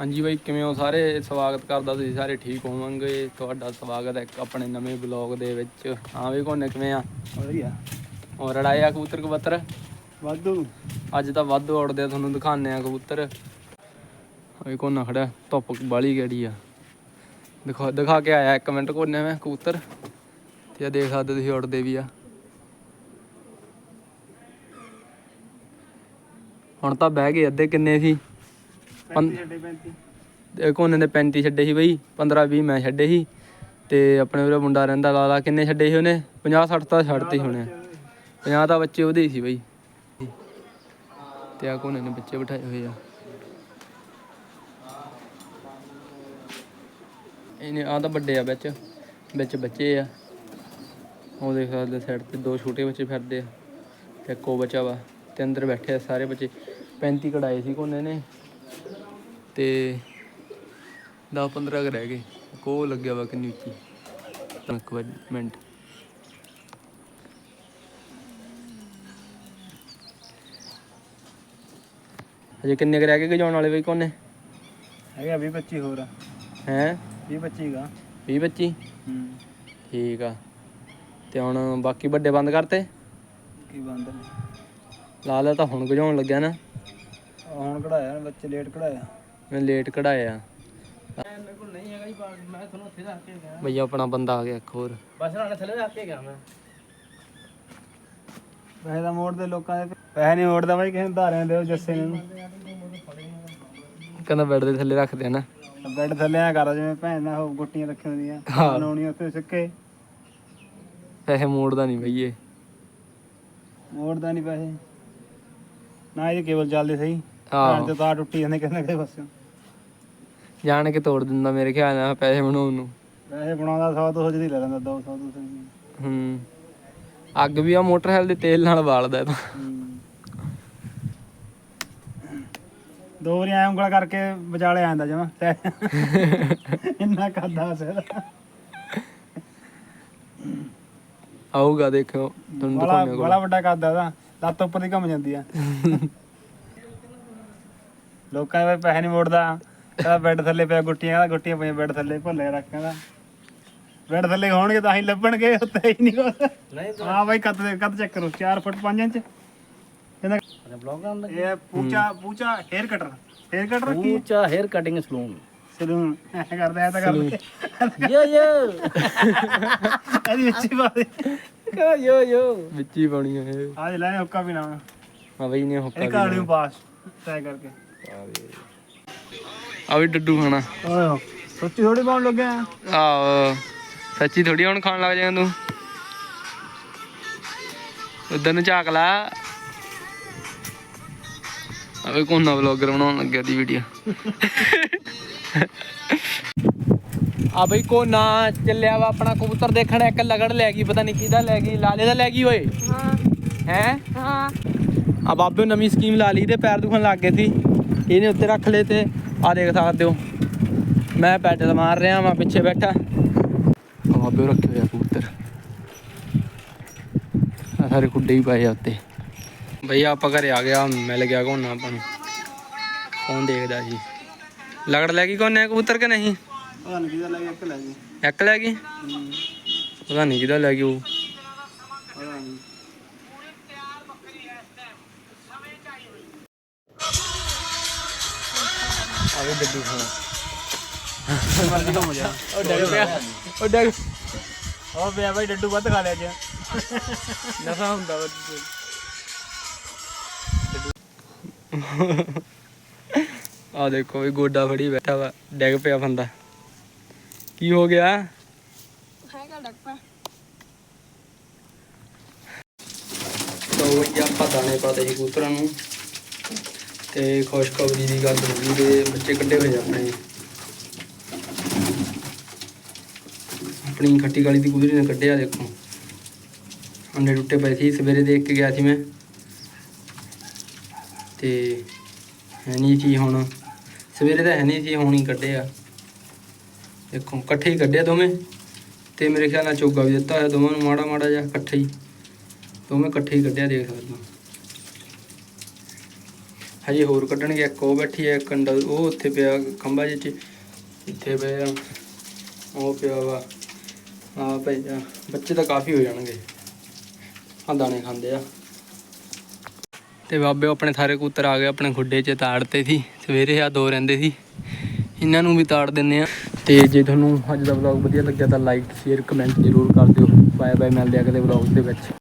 ਹਾਂਜੀ ਬਾਈ ਕਿਵੇਂ ਹੋ ਸਾਰੇ? ਸਵਾਗਤ ਕਰਦਾ ਤੁਸੀਂ ਸਾਰੇ ਠੀਕ ਹੋਵਾਂਗੇ? ਤੁਹਾਡਾ ਸਵਾਗਤ ਹੈ ਇੱਕ ਆਪਣੇ ਨਵੇਂ ਬਲੌਗ ਦੇ ਵਿੱਚ। ਹਾਂ ਵੀ ਕੋਨੇ ਕਿਵੇਂ ਆ? ਵਧੀਆ। ਹੋਰ ਲੜਾਇਆ ਕਬੂਤਰ ਕਬੂਤਰ? ਵਾਧੂ। ਅੱਜ ਤਾਂ ਵੱਧ ਉੜਦੇ ਆ ਤੁਹਾਨੂੰ ਦਿਖਾਣੇ ਆ ਕਬੂਤਰ। ਹੋਈ ਕੋਨਾ ਖੜਾ ਧੁੱਪ ਬਾਲੀ ਕਿਹੜੀ ਆ। ਦਿਖਾ ਦਿਖਾ ਕੇ ਆਇਆ ਇੱਕ ਮਿੰਟ ਕੋਨੇ ਮੈਂ? ਕਬੂਤਰ? ਤੇ ਆ ਦੇਖ ਸਕਦੇ ਤੁਸੀਂ ਉੜਦੇ ਵੀ ਆ। ਹੁਣ ਤਾਂ ਬਹਿ ਗਏ ਅੱਧੇ ਕਿੰਨੇ ਸੀ? ਪੰ- 35 35 ਤੇ ਕੋਨੇ ਦੇ 35 ਛੱਡੇ ਸੀ ਬਈ 15 20 ਮੈਂ ਛੱਡੇ ਸੀ, ਤੇ ਆਪਣੇ ਉਰੇ ਮੁੰਡਾ ਰਹਿੰਦਾ ਲਾਲਾ, ਕਿੰਨੇ ਛੱਡੇ ਸੀ ਉਹਨੇ? 50 60 ਤਾਂ ਛੱਡਤੇ ਸੀ ਉਹਨੇ। 50 ਤਾਂ ਬੱਚੇ ਉਹਦੇ ਹੀ ਸੀ ਬਈ। ਤੇ ਆ ਕੋਨੇ ਨੇ ਬੱਚੇ ਬਿਠਾਏ ਹੋਏ ਆ। ਇਹਨੇ ਆ ਤਾਂ ਵੱਡੇ ਆ ਵਿੱਚ ਵਿੱਚ ਬੱਚੇ ਆ। ਉਹ ਦੇਖ ਸਕਦੇ ਸਾਈਡ ਤੇ ਦੋ ਛੋਟੇ ਬੱਚੇ ਫਿਰਦੇ ਆ। ਤੇ ਇੱਕੋ ਬੱਚਾ ਵਾ, ਤੇ ਅੰਦਰ ਬੈਠੇ ਸਾਰੇ ਬੱਚੇ। 35 ਕਢਾਏ ਸੀ ਕੋਨੇ ਨੇ। ਤੇ 10 15 ਕੁ ਰਹਿ ਗਏ। ਕੋ ਲੱਗਿਆ ਵਾ ਕਿੰਨੀ ਉੱਚੀ। ਇੱਕ ਵਾਰ ਮਿੰਟ। ਅਜੇ ਕਿੰਨੇ ਕੁ ਰਹਿ ਗਏ ਗਜਾਉਣ ਵਾਲੇ ਬਈ ਕੋਨੇ? ਹੈਗਾ 20 25 ਹੋਰ। ਹੈ? 20 25 ਗਾ। 20 25 ਹੂੰ। ਠੀਕ ਆ। ਤੇ ਹੁਣ ਬਾਕੀ ਵੱਡੇ ਬੰਦ ਕਰਤੇ? ਕੀ ਬੰਦ ਲਾ ਲਿਆ ਤਾਂ ਹੁਣ ਗਜਾਉਣ ਲੱਗਿਆ ਨਾ। ਹੁਣ ਕਢਾਇਆ ਬੱਚੇ ਲੇਟ ਕਢਾਇਆ। ਮੈਂ ਲੇਟ ਕਢਾਇਆ। ਮੇਰੇ ਕੋਲ ਨਹੀਂ ਹੈਗਾ ਜੀ ਮੈਂ ਤੁਹਾਨੂੰ ਉੱਥੇ ਰੱਖ ਕੇ ਗਿਆ ਬਈ ਆਪਣਾ ਬੰਦਾ ਆ ਗਿਆ ਇੱਕ ਹੋਰ। ਬਸ ਨਾਲੇ ਥੱਲੇ ਰੱਖ ਕੇ ਗਿਆ ਮੈਂ। ਪੈਸੇ ਦਾ ਮੋੜ ਦੇ ਲੋਕਾਂ ਦੇ ਪੈਸੇ ਨਹੀਂ ਮੋੜਦਾ ਬਾਈ ਕਿਸੇ ਨੂੰ ਧਾਰਿਆਂ ਦਿਓ ਜੱਸੇ ਨੂੰ। ਕਹਿੰਦਾ ਬੈੱਡ ਦੇ ਥੱਲੇ ਰੱਖਦੇ ਆ ਨਾ ਬੈੱਡ ਥੱਲੇ ਆ ਕਰ ਜਿਵੇਂ ਭੈਣ ਨਾਲ ਉਹ ਗੁੱਟੀਆਂ ਰੱਖੀਆਂ ਹੁੰਦੀਆਂ। ਹਾਂ। ਬਣਾਉਣੀ ਉੱਥੇ ਸਿੱਕੇ। ਪੈਸੇ ਮੋੜਦਾ ਨਹੀਂ ਬਈ ਇਹ ਮੋੜਦਾ ਨਹੀਂ ਪੈਸੇ। ਨਾ ਇਹਦੀ ਕੇਬਲ ਚੱਲਦੀ ਸਹੀ। ਆਹੋ। ਤੇ ਤਾਰ ਟੁੱਟੀ ਜਾਂਦੇ ਕਿੰਨੇ ਕਿਸੇ ਪਾਸੇ ਜਾਣ ਕੇ ਤੋੜ ਦਿੰਦਾ ਮੇਰੇ ਖਿਆਲ ਨਾਲ ਪੈਸੇ ਬਣਾਉਣ ਨੂੰ। ਪੈਸੇ ਬਣਾਉਂਦਾ 100 200 ਜਦੀ ਲੈ ਲੈਂਦਾ 200 200 ਹੂੰ। ਅੱਗ ਵੀ ਆ ਮੋਟਰਸਾਈਕਲ ਦੇ ਤੇਲ ਨਾਲ ਬਾਲਦਾ ਇਹ ਤਾਂ। ਦੋ ਵਾਰੀ ਐ ਉਂਗਲ ਕਰਕੇ ਵਿਚਾਲੇ ਆਂਦਾ ਜਮਾ। ਇੰਨਾ ਕਰਦਾ ਸਿਰ। ਆਊਗਾ ਦੇਖੋ ਤੁਹਾਨੂੰ ਬੜਾ ਦਿਖਾਉਂਦੇ ਬੜਾ ਵੱਡਾ ਕਰਦਾ ਦਾ ਲੱਤ ਉੱਪਰ ਦੀ ਘੁੰਮ ਜਾਂਦੀ ਆ। ਲੋਕਾਂ ਦੇ ਪੈਸੇ ਨਹੀਂ ਮੋੜਦਾ। ਕਹਿੰਦਾ ਬੈੱਡ ਥੱਲੇ ਪਿਆ ਗੁੱਟੀਆਂ ਕਹਿੰਦਾ ਗੁੱਟੀਆਂ ਪਈਆਂ ਬੈੱਡ ਥੱਲੇ ਭੁੱਲੇ ਰੱਖ ਕਹਿੰਦਾ ਬੈੱਡ ਥੱਲੇ ਹੋਣਗੇ ਤਾਂ ਹੀ ਲੱਭਣਗੇ ਉੱਤੇ ਹੀ ਨਹੀਂ ਕੁਛ ਹਾਂ ਬਾਈ ਕੱਦ ਦੇ ਕੱਦ ਚੈੱਕ ਕਰੋ 4 ਫੁੱਟ 5 ਇੰਚ। ਕਹਿੰਦਾ ਬਲੌਗ ਲੱਗੇ ਇਹ ਪੂਚਾ ਪੂਚਾ ਹੇਅਰ ਕਟਰ ਹੇਅਰ ਕਟਰ ਕੀ ਪੂਚਾ ਹੇਅਰ ਕਟਿੰਗ ਸਲੂਨ ਸਲੂਨ ਕਰਦਾ ਐ ਤਾਂ ਕਰਦੇ। ਯੋ ਯੋ ਇਹਦੀ ਵਿੱਚ ਹੀ ਪਾ ਦੇ। ਯੋ ਯੋ ਵਿੱਚ ਹੀ ਪਾਉਣੀ ਆ ਇਹ। ਆਜ ਲੈ ਹੁੱਕਾ ਵੀ ਨਾ ਹਾਂ ਬਈ ਨੇ ਹੁੱਕਾ ਇਹ ਕਾੜੀ ਨੂੰ ਪਾਸ। ਤੈ ਕਰਕੇ। ਆ ਵੀ ਡੱਡੂ ਖਾਣਾ। ਓਏ ਸੱਚੀ ਥੋੜੀ ਪਾਉਣ ਲੱਗਿਆ ਆਹ ਸੱਚੀ ਥੋੜੀ ਹੁਣ ਖਾਣ ਲੱਗ ਜਾਏਗਾ ਤੂੰ। ਉਧਰ ਨੂੰ ਝਾਕ ਲਾ। ਅਵੇ ਕੋਨਾ ਵਲੌਗਰ ਬਣਾਉਣ ਲੱਗਿਆ ਦੀ ਵੀਡੀਓ ਆ ਬਈ ਕੋਨਾ ਚੱਲਿਆ ਵਾ ਆਪਣਾ ਕਬੂਤਰ ਦੇਖਣ ਇੱਕ ਲਗੜ ਲੈ ਗਈ ਪਤਾ ਨਹੀਂ ਕਿਹਦਾ ਲੈ ਗਈ ਲਾਲੇ ਦਾ ਲੈ ਗਈ ਓਏ। ਹਾਂ। ਹੈ? ਹਾਂ। ਆ ਬਾਬੇ ਨੇ ਨਵੀਂ ਸਕੀਮ ਲਾ ਲਈ ਤੇ ਪੈਰ ਦੁਖਣ ਲੱਗ ਗਏ ਸੀ। ਇਹਨੇ ਉੱਤੇ ਰੱਖ ਲਏ ਤੇ ਆ ਦੇਖ ਸਕਦੇ ਹੋ ਮੈਂ ਪੈਡਲ ਮਾਰ ਰਿਹਾ ਵਾਂ ਪਿੱਛੇ ਬੈਠਾ। ਆ ਬਾਬੇ ਰੱਖੇ ਹੋਇਆ ਕਬੂਤਰ। ਆ ਸਾਰੇ ਖੁੱਡੇ ਹੀ ਪਏ ਆ ਉੱਤੇ। ਭਈਆ ਆਪਾਂ ਘਰੇ ਆ ਗਿਆ ਮਿਲ ਗਿਆ ਕੋਨਾ ਆਪਾਂ ਨੂੰ। ਕੌਣ ਦੇਖਦਾ ਸੀ ਲਗੜ ਲੈ ਗਈ ਕੋਨੇ ਕਬੂਤਰ ਕਿ ਨਹੀਂ? ਪਤਾ ਨਹੀਂ ਕਿਹਦਾ ਲੱਗਿਆ ਇੱਕ ਲੈ ਗਈ। ਇੱਕ ਲੈ ਗਈ? ਪਤਾ ਨਹੀਂ ਕਿਹਦਾ ਲੈ ਗਈ ਉਹ। ਪਤਾ ਨਹੀਂ ਆਵੇ ਡੱਡੂ ਖਾਣਾ ਮਰਜ਼ੀ ਘੁੰਮ ਜਾ ਉਹ ਡੱਗ ਪਿਆ। ਉਹ ਡੱਗ। ਉਹ ਪਿਆ ਬਾਈ ਡੱਡੂ ਵੱਧ ਖਾ ਲਿਆ ਅੱਜ। ਨਫਾ ਹੁੰਦਾ ਵਾ ਆ ਦੇਖੋ ਵੀ ਗੋਡਾ ਫੜੀ ਬੈਠਾ ਵਾ ਡਿੱਗ ਪਿਆ ਬੰਦਾ। ਕੀ ਹੋ ਗਿਆ? ਹੈਗਾ ਡਾਕਟਰ ਤੋ ਇਹ ਆਪਾਂ ਦਾਣੇ ਪਾਤੇ ਜੀ ਕਬੂਤਰਾਂ ਨੂੰ। ਤੇ ਖੁਸ਼ਖਬਰੀ ਦੀ ਗੱਲ ਹੋ ਗਈ ਤੇ ਬੱਚੇ ਕੱਢੇ ਹੋਏ ਆਪਣੇ। ਆਪਣੀ ਖੱਟੀ ਗਾਲੀ ਦੀ ਕੁਦਰੀ ਨੇ ਕੱਢਿਆ ਦੇਖੋ। ਅੰਡੇ ਟੁੱਟੇ ਪਏ ਸੀ, ਸਵੇਰੇ ਦੇਖ ਕੇ ਗਿਆ ਸੀ ਮੈਂ। ਤੇ ਹੈ ਨਹੀਂ ਸੀ ਹੁਣ, ਸਵੇਰੇ ਤਾਂ ਹੈ ਨਹੀਂ ਸੀ ਹੁਣ ਹੀ ਕੱਢਿਆ। ਦੇਖੋ, ਇਕੱਠੇ ਹੀ ਕੱਢਿਆ ਦੋਵੇਂ। ਤੇ ਮੇਰੇ ਖਿਆਲ ਨਾਲ ਚੋਗਾ ਵੀ ਦਿੱਤਾ ਹੋਇਆ ਦੋਵਾਂ ਨੂੰ ਮਾੜਾ ਮਾੜਾ ਜਿਹਾ ਇਕੱਠੇ ਹੀ। ਦੋਵੇਂ ਇਕੱਠੇ ਹੀ ਕੱਢਿਆ ਦੇਖ ਸਕਦੇ ਹੋ। ਹਜੇ ਹੋਰ ਕੱਢਣਗੇ, ਇੱਕ ਉਹ ਬੈਠੀ ਹੈ, ਇੱਕ ਅੰਡਾ ਉਹ ਉੱਥੇ ਪਿਆ ਖੰਭਾ ਜਿਹੇ 'ਚ, ਇੱਥੇ ਪਿਆ ਉਹ ਪਿਆ ਵਾ। ਆ ਭਾਈ ਬੱਚੇ ਤਾਂ ਕਾਫੀ ਹੋ ਜਾਣਗੇ। ਆ ਦਾਣੇ ਖਾਂਦੇ ਆ। ਤੇ ਬਾਬੇ ਆਪਣੇ ਸਾਰੇ ਕਬੂਤਰ ਆ ਗਏ ਆਪਣੇ ਖੁੱਡੇ 'ਚ ਤਾੜਤੇ ਸੀ, ਸਵੇਰੇ ਆ ਦੋ ਰਹਿੰਦੇ ਸੀ। ਇਹਨਾਂ ਨੂੰ ਵੀ ਤਾੜ ਦਿੰਨੇ ਆ। ਤੇ ਜੇ ਤੁਹਾਨੂੰ ਅੱਜ ਦਾ ਵਲੌਗ ਵਧੀਆ ਲੱਗਿਆ ਤਾਂ ਲਾਈਕ ਸ਼ੇਅਰ ਕਮੈਂਟ ਜ਼ਰੂਰ ਕਰ ਦਿਓ। ਬਾਏ ਬਾਏ ਮਿਲਦੇ ਆ ਅਗਲੇ ਵਲੌਗ ਦੇ ਵਿੱਚ।